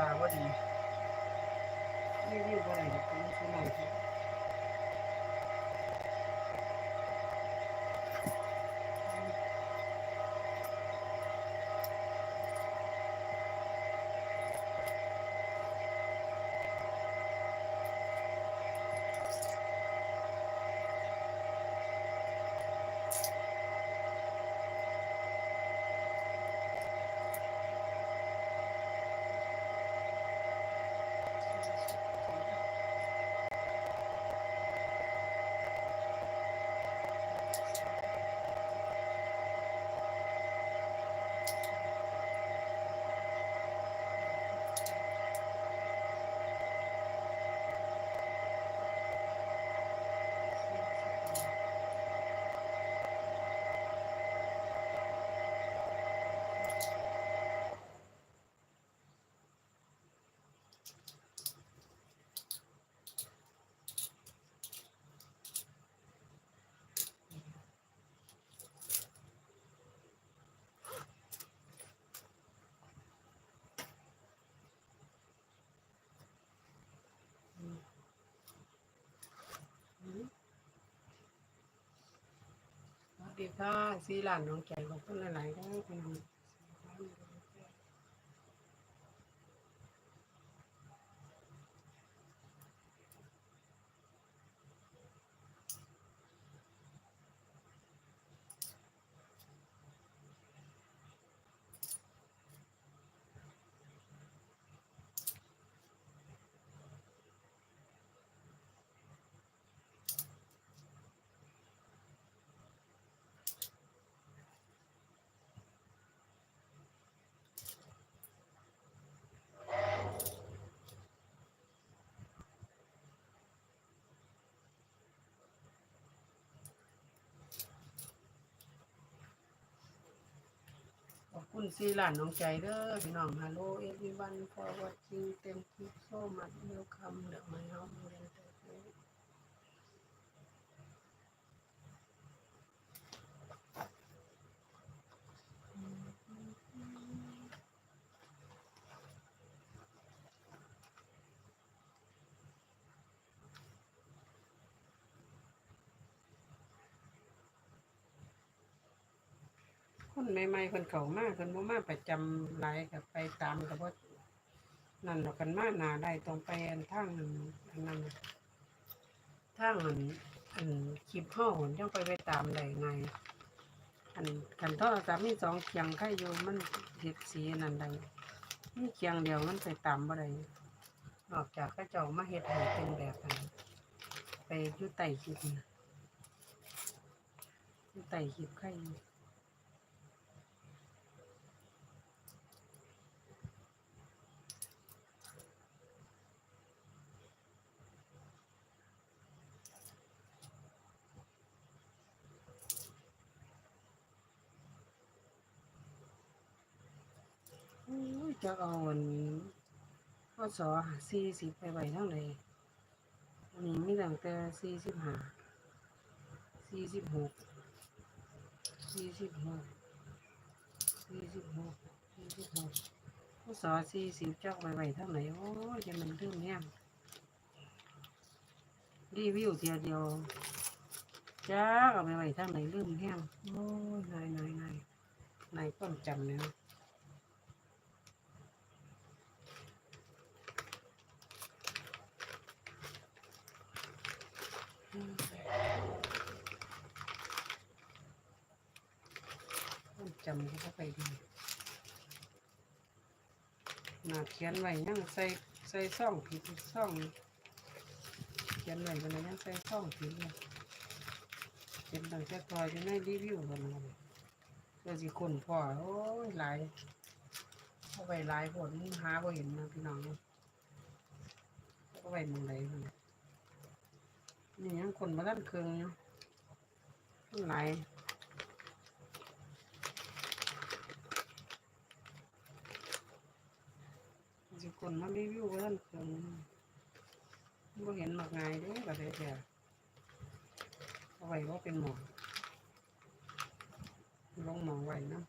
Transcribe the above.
ตาบ่ดีรีวิวบ่ได้ดอกเป็นผู้น้อย ที่สวัสดีค่ะสีหลานน้องแก่ขอบคุณหลายๆครับ คุณสีหลานน้องใจเด้อพี่น้องฮัลโหลเอวีวันฟอร์วัดจริงเต็มที่โซมัดเวคำเดอะไมเฮาส์เรน คนใหม่ๆคนเก่ามากคนบ่มาประจำหลายกับไปตามกับว่านั่นดอกกันมาหนาได้ตรงไปอันทางอันอันนั้นน่ะทางอันอันคลิปห้องจังไปไปตามได้ไงอันคันโทรศัพท์มีสองเคียงใครอยู่มันเฮ็ดสีนั่นได้มีเคียงเดียวมันไปตามบ่ได้นอกจากเขาเจ้ามาเฮ็ดให้เป็นแบบนั้นไปอยู่ใต้คลิปน่ะอยู่ใต้คลิปใคร จะเอาอันข้อสอสี่สิบไปไว้เท่าไหร่อันนี้มีตั้งแต่สี่สิบห้าสี่สิบหกสี่สิบหกสี่สิบหกสี่สิบหกข้อสอสี่สิบจักไปไว้เท่าไหร่โอ้ยจะมันเรื่องเนี้ยรีวิวเดียวเดียวจ้าเอาไปไว้เท่าไหร่ลืมแห้งโอ้ยนายนายนายนายก้นจำเนี่ย จำเข้าไปดีหนาเขียนไว้ยังใส่ใส่ซ่องผิดซ่องเขียนไว้มันยังใส่ซ่องผิดเลยเขียนตั้งแต่ทอยจะได้รีวิวกันเลยเพื่อสิคนพ่อโอ้ยหลายเอาไปหลายผลหาบ่เห็นนะพี่น้องเอาไปมองไหนมันนี่ยังคนมาด้านเครื่องอยู่มันหลาย นมารีวิวไว้ท่านเพิ่นบ่เห็นมากง่ายเด้ประเทศแท้เอาไว้ว่าเป็นหมอลงหมอไว้นะ